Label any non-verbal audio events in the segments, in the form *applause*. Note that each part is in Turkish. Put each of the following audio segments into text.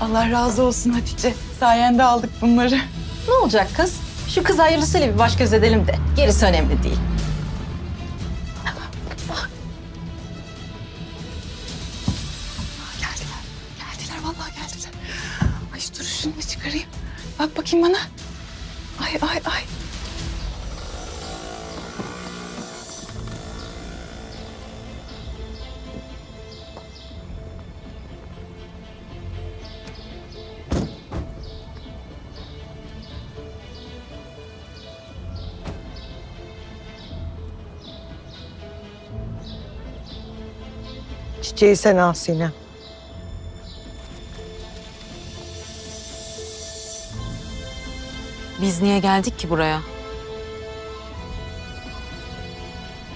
Allah razı olsun Hatice. Sayende aldık bunları. Ne olacak kız? Şu kız hayırlısıyla bir baş göz edelim de. Gerisi önemli değil. Geldiler. Geldiler vallahi geldiler. Ay dur şunu da çıkarayım. Bak bakayım bana. Ay ay ay. Çiçeği sen al Sinem. Biz niye geldik ki buraya?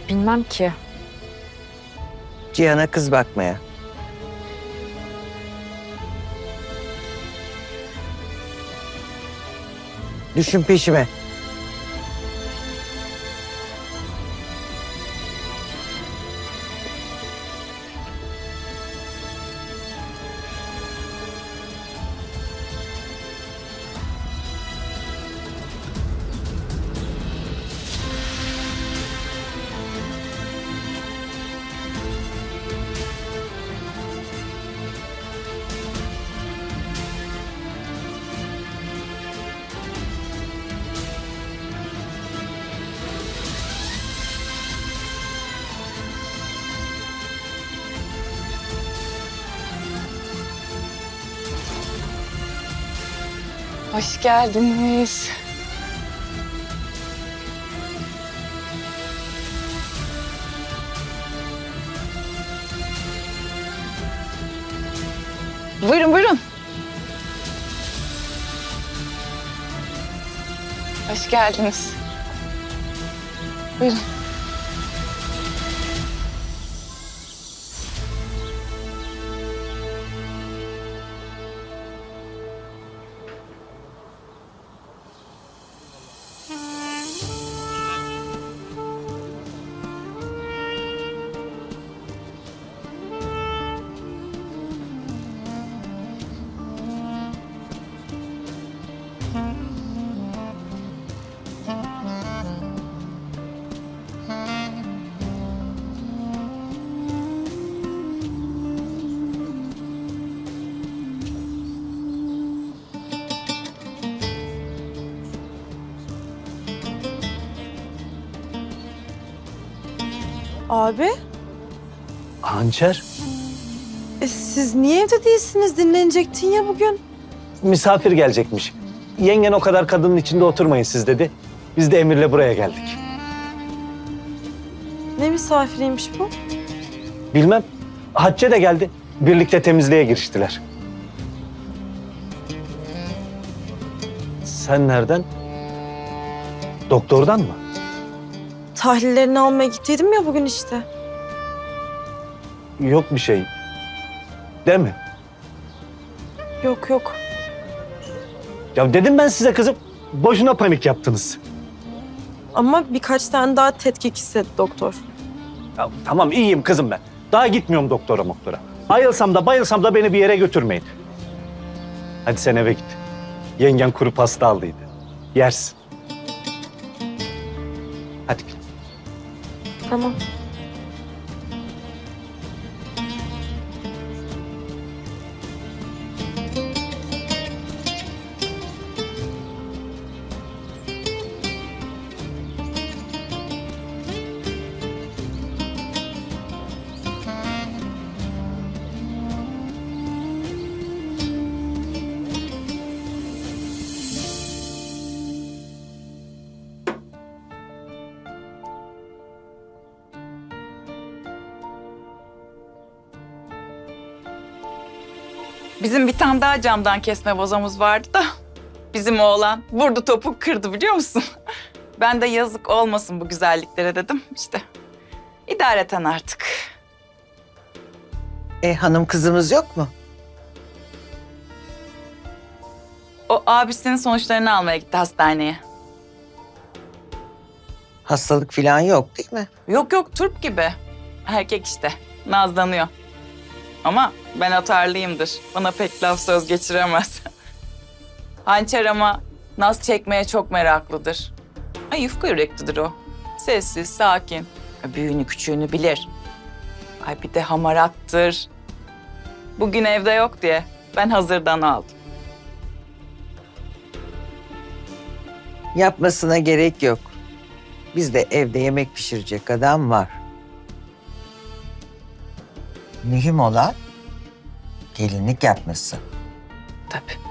Bilmem ki. Cihan'a kız bakmaya. Düşün peşime. Hoş geldiniz. Buyurun buyurun. Hoş geldiniz. Buyurun. Abi, Hançer, e, siz niye evde değilsiniz? Dinlenecektin ya bugün. misafir gelecekmiş. Yengen o kadar kadının içinde oturmayın siz dedi. Biz de Emir'le buraya geldik. Ne misafiriymiş bu? Bilmem, Hatice de geldi. Birlikte temizliğe giriştiler. Sen nereden? Doktordan mı? Tahlillerini almaya gittiydim ya bugün işte. Yok bir şey. Değil mi? Yok yok. Ya dedim ben size kızım. Boşuna panik yaptınız. Ama birkaç tane daha tetkik istedi doktor. Ya, tamam iyiyim kızım ben. Daha gitmiyorum doktora moktora. Ayılsam da bayılsam da beni bir yere götürmeyin. Hadi sen eve git. Yengen kuru pasta aldıydı. Yersin. Hadi git. Tamam. Bizim bir tane daha camdan kesme bozamız vardı da bizim oğlan vurdu topu kırdı biliyor musun? *laughs* Ben de yazık olmasın bu güzelliklere dedim işte. İdareten artık. E hanım kızımız yok mu? O abisinin sonuçlarını almaya gitti hastaneye. Hastalık falan yok değil mi? Yok yok turp gibi. Erkek işte. Nazlanıyor. Ama ben atarlıyımdır. Bana pek laf söz geçiremez. *laughs* Hançer ama naz çekmeye çok meraklıdır. Ay yufka yüreklidir o. Sessiz, sakin. Büyüğünü küçüğünü bilir. Ay bir de hamarattır. Bugün evde yok diye ben hazırdan aldım. Yapmasına gerek yok. Bizde evde yemek pişirecek adam var. Mühim olan gelinlik yapması. Tabii.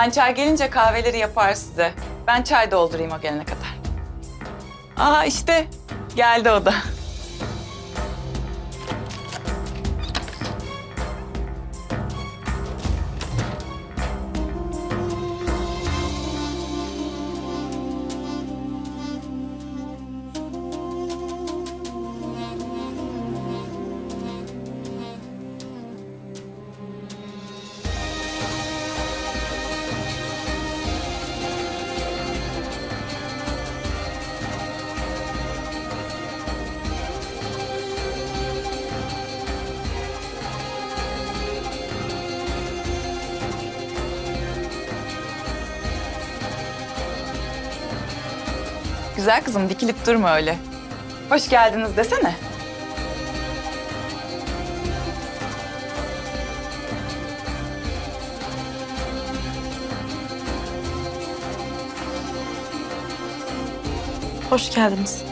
Hançer gelince kahveleri yapar size. Ben çay doldurayım o gelene kadar. Aa işte geldi o da. Güzel kızım dikilip durma öyle. Hoş geldiniz desene. Hoş geldiniz.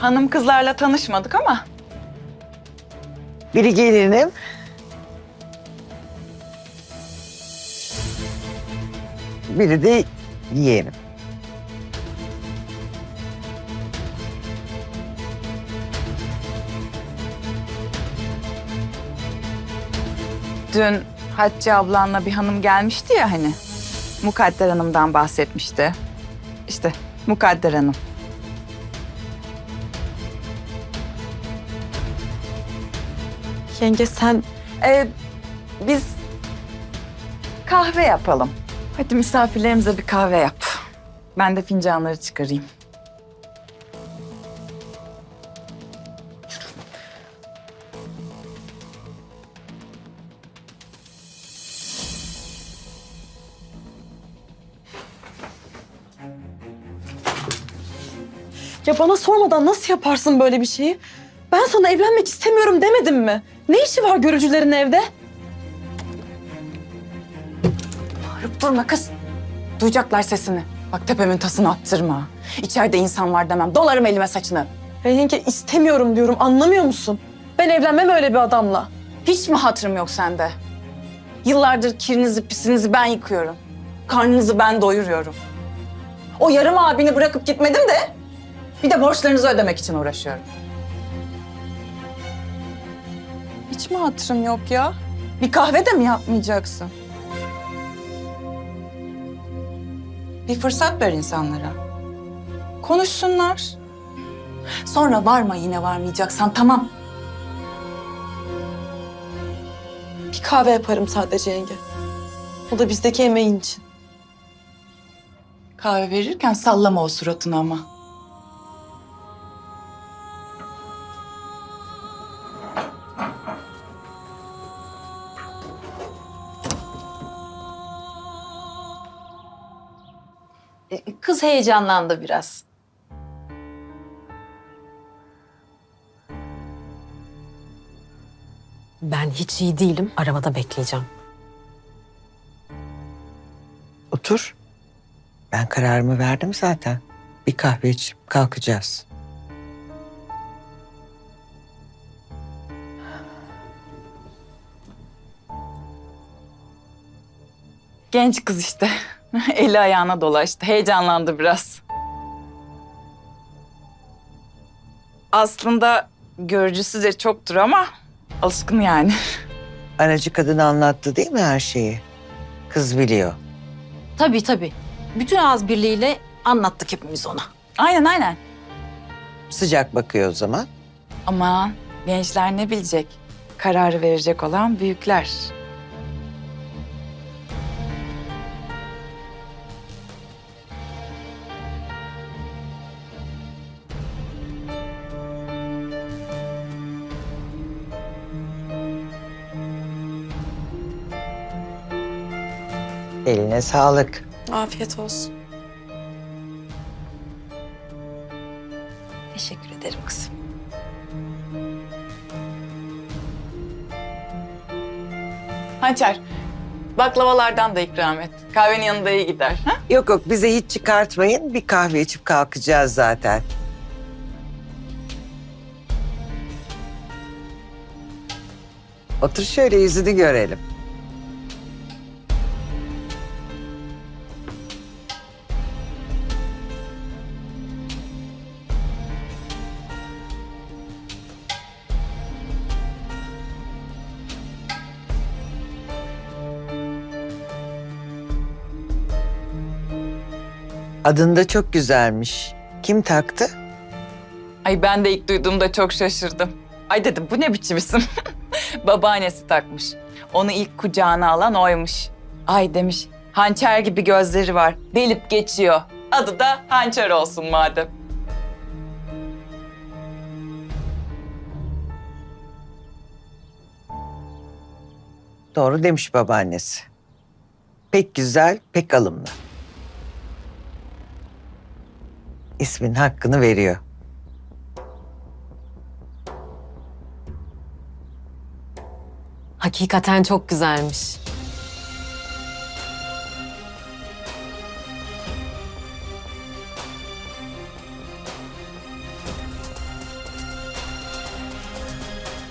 Hanım kızlarla tanışmadık ama Biri gelinim. Biri de yeğenim. dün Hatice ablanla bir hanım gelmişti ya hani. Mukadder Hanım'dan bahsetmişti. İşte Mukadder Hanım. Yenge sen Ee, biz kahve yapalım. Hadi misafirlerimize bir kahve yap. Ben de fincanları çıkarayım. ya bana sormadan nasıl yaparsın böyle bir şeyi? Ben sana evlenmek istemiyorum demedim mi? Ne işi var görücülerin evde? Bağırıp durma kız. Duyacaklar sesini. Bak tepemin tasını attırma. İçeride insan var demem. Dolarım elime saçını. Ya yenge istemiyorum diyorum anlamıyor musun? Ben evlenmem öyle bir adamla. Hiç mi hatırım yok sende? Yıllardır kirinizi pisinizi ben yıkıyorum. Karnınızı ben doyuruyorum. O yarım abini bırakıp gitmedim de Bir de borçlarınızı ödemek için uğraşıyorum. Hiç mi hatırım yok ya? Bir kahve de mi yapmayacaksın? Bir fırsat ver insanlara. Konuşsunlar. Sonra varma yine varmayacaksan tamam. Bir kahve yaparım sadece yenge. O da bizdeki emeğin için. Kahve verirken sallama o suratını ama. Kız heyecanlandı biraz. Ben hiç iyi değilim. Arabada bekleyeceğim. Otur. Ben kararımı verdim zaten. Bir kahve içip kalkacağız. Genç kız işte. *laughs* Eli ayağına dolaştı. Heyecanlandı biraz. Aslında görücüsü de çoktur ama alışkın yani. *laughs* Aracı kadın anlattı değil mi her şeyi? Kız biliyor. Tabii tabii. Bütün ağız birliğiyle anlattık hepimiz ona. Aynen aynen. Sıcak bakıyor o zaman. Aman gençler ne bilecek? Kararı verecek olan büyükler. Eline sağlık. Afiyet olsun. Teşekkür ederim kızım. Hançer, baklavalardan da ikram et. Kahvenin yanında iyi gider. Ha? Yok yok bize hiç çıkartmayın. Bir kahve içip kalkacağız zaten. Otur şöyle yüzünü görelim. Adın da çok güzelmiş. Kim taktı? Ay ben de ilk duyduğumda çok şaşırdım. Ay dedim bu ne biçim isim? *laughs* Babaannesi takmış. Onu ilk kucağına alan oymuş. Ay demiş hançer gibi gözleri var. Delip geçiyor. Adı da hançer olsun madem. Doğru demiş babaannesi. Pek güzel, pek alımlı. İsmin hakkını veriyor. Hakikaten çok güzelmiş.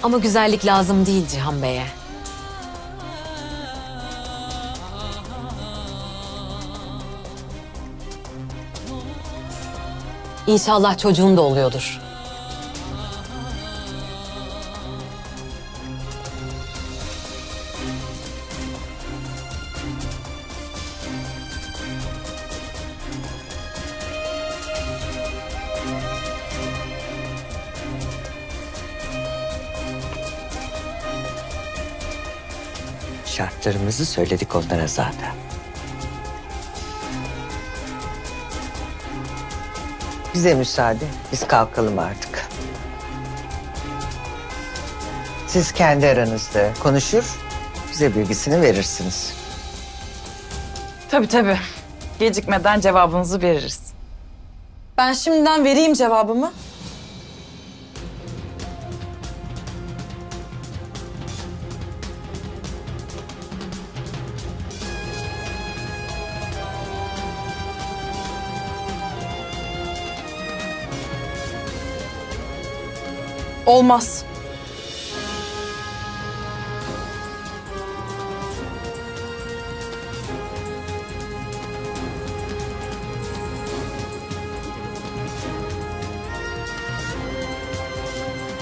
Ama güzellik lazım değil Cihan Bey'e. İnşallah çocuğun da oluyordur. Şartlarımızı söyledik onlara zaten. Bize müsaade. Biz kalkalım artık. Siz kendi aranızda konuşur, bize bilgisini verirsiniz. Tabii tabii. Gecikmeden cevabınızı veririz. Ben şimdiden vereyim cevabımı. Olmaz.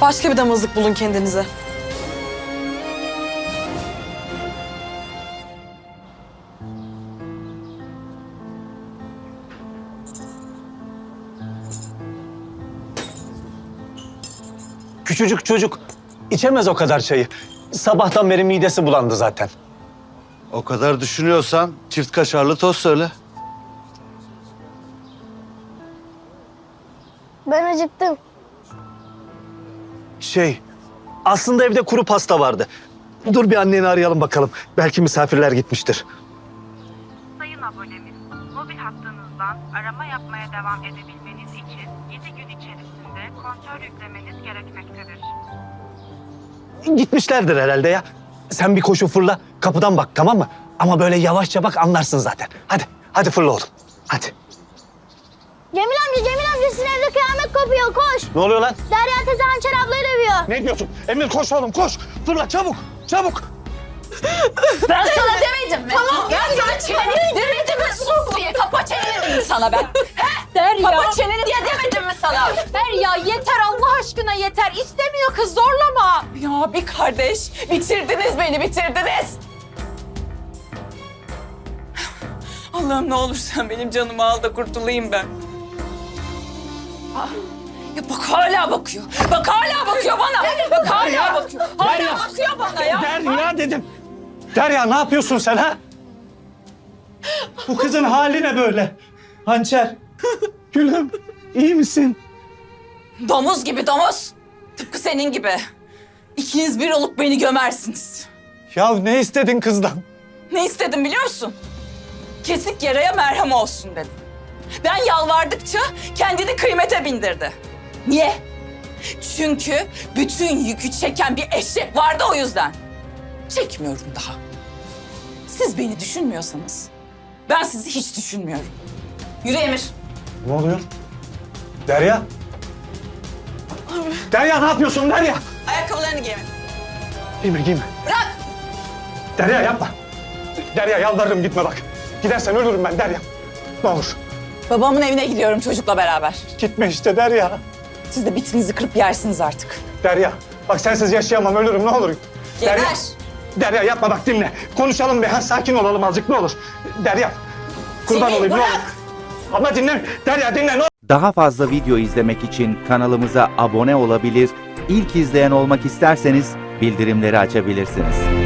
Başka bir damızlık bulun kendinize. Küçücük çocuk içemez o kadar çayı. Sabahtan beri midesi bulandı zaten. O kadar düşünüyorsan çift kaşarlı tost söyle. Ben acıktım. Şey, aslında evde kuru pasta vardı. Dur bir anneni arayalım bakalım. Belki misafirler gitmiştir. Sayın abonemiz, mobil hattınızdan arama yapmaya devam edebilmeniz için 7 gün içerisinde kontör yüklemeniz gerekmektedir. Gitmişlerdir herhalde ya. Sen bir koşu fırla, kapıdan bak tamam mı? Ama böyle yavaşça bak anlarsın zaten. Hadi, hadi fırla oğlum. Hadi. Cemil amca, Cemil amca sizin evde kıyamet kopuyor. Koş. Ne oluyor lan? Derya teyze hançer ablayı dövüyor. Ne diyorsun? Emir koş oğlum koş. Fırla çabuk, çabuk. Ben sana demedim mi? Tamam. Ben sana çeneni demedim mi? Sus diye kapa çeneni sana ben. He? *laughs* Derya. Kapa çeneni diye demedim mi sana? *laughs* Derya yeter Allah aşkına yeter. İstemiyor kız zorlama. Ya bir kardeş, bitirdiniz beni, bitirdiniz. Allah'ım ne olur sen benim canımı al da kurtulayım ben. Ah, Ya bak hala bakıyor. Bak hala bakıyor bana. Bak hala bakıyor. Hala bakıyor bana ya. Derya dedim. Derya ne yapıyorsun sen ha? Bu kızın hali ne böyle? Hançer. *laughs* Gülüm iyi misin? Domuz gibi domuz. Tıpkı senin gibi. İkiniz bir olup beni gömersiniz. Ya ne istedin kızdan? Ne istedim biliyor musun? Kesik yaraya merhem olsun dedim. Ben yalvardıkça kendini kıymete bindirdi. Niye? Çünkü bütün yükü çeken bir eşek vardı o yüzden. Çekmiyorum daha. Siz beni düşünmüyorsanız ben sizi hiç düşünmüyorum. Yürü Emir. Ne oluyor? Derya. Derya ne yapıyorsun Derya? Ayakkabılarını giy. Emir giyme. Bırak. Derya yapma. Derya yalvarırım gitme bak. Gidersen ölürüm ben Derya. Ne olur Babamın evine gidiyorum çocukla beraber. gitme işte Derya. Siz de bitinizi kırıp yersiniz artık. Derya bak sensiz yaşayamam ölürüm ne olur. Geber. Derya, Derya yapma bak dinle. Konuşalım bir ha sakin olalım azıcık ne olur. Derya kurban Semih, olayım ne bırak. olur. Ama dinle Derya dinle olur. Daha fazla video izlemek için kanalımıza abone olabilir, ilk izleyen olmak isterseniz bildirimleri açabilirsiniz.